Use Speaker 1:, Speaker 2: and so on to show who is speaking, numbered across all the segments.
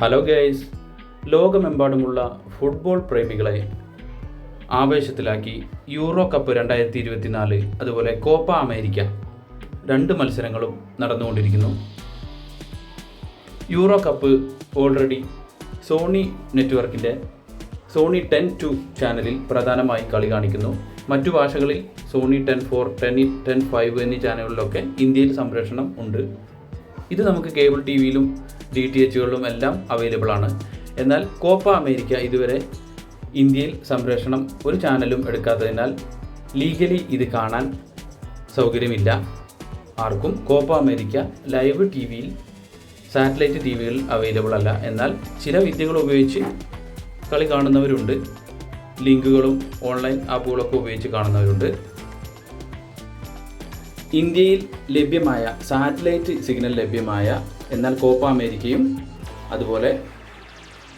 Speaker 1: Hello guys ലോകമെമ്പാടുമുള്ള football പ്രേമികളെ ആവേശത്തിലാക്കി യൂറോ കപ്പ് രണ്ടായിരത്തി ഇരുപത്തിനാല് അതുപോലെ കോപ്പ അമേരിക്ക രണ്ട് മത്സരങ്ങളും നടന്നുകൊണ്ടിരിക്കുന്നു. യൂറോ കപ്പ് ഓൾറെഡി സോണി നെറ്റ്വർക്കിന്റെ സോണി ടെൻ ടു ചാനലിൽ പ്രധാനമായി കളി കാണിക്കുന്നു. മറ്റു ഭാഷകളിൽ Sony ten four ten ten five എന്നീ ചാനലുകളിലൊക്കെ ഇന്ത്യയിൽ സംപ്രേഷണം ഉണ്ട്. ഇത് നമുക്ക് കേബിൾ ടി വിയിലും ഡി ടി എച്ചുകളിലും എല്ലാം അവൈലബിൾ ആണ്. എന്നാൽ കോപ്പ അമേരിക്ക ഇതുവരെ ഇന്ത്യയിൽ സംപ്രേഷണം ഒരു ചാനലും എടുക്കാത്തതിനാൽ ലീഗലി ഇത് കാണാൻ സൗകര്യമില്ല. ആർക്കും കോപ്പ അമേരിക്ക ലൈവ് ടി വിയിൽ സാറ്റലൈറ്റ് ടി വികളിൽ അവൈലബിൾ അല്ല. എന്നാൽ ചില വിദ്യകൾ ഉപയോഗിച്ച് കളി കാണുന്നവരുണ്ട്. ലിങ്കുകളും ഓൺലൈൻ ആപ്പുകളൊക്കെ ഉപയോഗിച്ച് കാണുന്നവരുണ്ട്. ഇന്ത്യയിൽ ലഭ്യമായ സാറ്റലൈറ്റ് സിഗ്നൽ ലഭ്യമായ എന്നാൽ കോപ്പ അമേരിക്കയും അതുപോലെ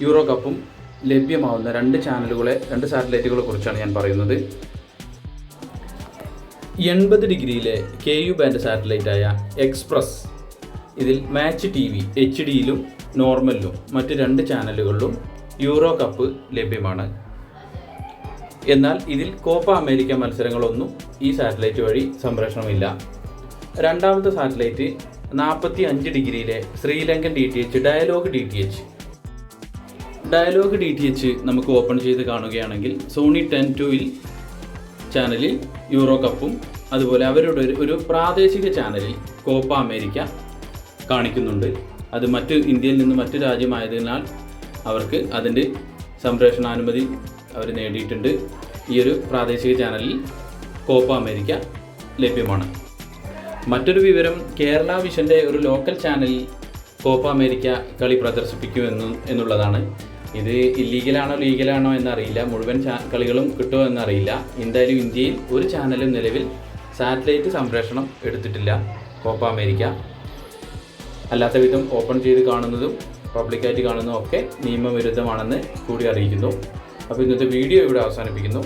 Speaker 1: യൂറോ കപ്പും ലഭ്യമാവുന്ന രണ്ട് ചാനലുകളെ രണ്ട് സാറ്റലൈറ്റുകളെ കുറിച്ചാണ് ഞാൻ പറയുന്നത്. എൺപത് ഡിഗ്രിയിലെ കെ യു ബാൻഡ് സാറ്റലൈറ്റായ എക്സ്പ്രസ് ഇതിൽ മാച്ച് ടി വി എച്ച് ഡിയിലും നോർമലിലും മറ്റ് രണ്ട് ചാനലുകളിലും യൂറോ കപ്പ് ലഭ്യമാണ്. എന്നാൽ ഇതിൽ കോപ്പ അമേരിക്ക മത്സരങ്ങളൊന്നും ഈ സാറ്റലൈറ്റ് വഴി സംപ്രേഷണമില്ല. രണ്ടാമത്തെ സാറ്റലൈറ്റ് നാൽപ്പത്തി അഞ്ച് ഡിഗ്രിയിലെ Sri Lankan D T H Dialog D T H Dialog D T H നമുക്ക് ഓപ്പൺ ചെയ്ത് കാണുകയാണെങ്കിൽ സോണി ടെൻ ടുവിൽ ചാനലിൽ യൂറോ കപ്പും അതുപോലെ അവരുടെ ഒരു ഒരു പ്രാദേശിക ചാനലിൽ കോപ്പ അമേരിക്ക കാണിക്കുന്നുണ്ട്. അത് മറ്റ് ഇന്ത്യയിൽ നിന്ന് മറ്റു രാജ്യമായതിനാൽ അവർക്ക് അതിന്റെ സംപ്രേഷണാനുമതി അവർ നേടിയിട്ടുണ്ട്. ഈ ഒരു പ്രാദേശിക ചാനലിൽ കോപ്പ അമേരിക്ക ലഭ്യമാണ്. മറ്റൊരു വിവരം കേരള വിഷന്റെ ഒരു ലോക്കൽ ചാനലിൽ കോപ്പ അമേരിക്ക കളി പ്രദർശിപ്പിക്കുമെന്നും എന്നുള്ളതാണ്. ഇത് ഇല്ലീഗലാണോ ലീഗലാണോ എന്നറിയില്ല. മുഴുവൻ കളികളും കിട്ടുമോ എന്നറിയില്ല. എന്തായാലും ഇന്ത്യയിൽ ഒരു ചാനലും നിലവിൽ സാറ്റലൈറ്റ് സംപ്രേഷണം എടുത്തിട്ടില്ല കോപ്പ അമേരിക്ക അല്ലാത്ത വിധം ഓപ്പൺ ചെയ്ത് കാണുന്നതും പബ്ലിക്കായിട്ട് കാണുന്നതും ഒക്കെ നിയമവിരുദ്ധമാണെന്ന് കൂടി അറിയിക്കുന്നു. അപ്പോൾ ഇന്നത്തെ വീഡിയോ ഇവിടെ അവസാനിപ്പിക്കുന്നു.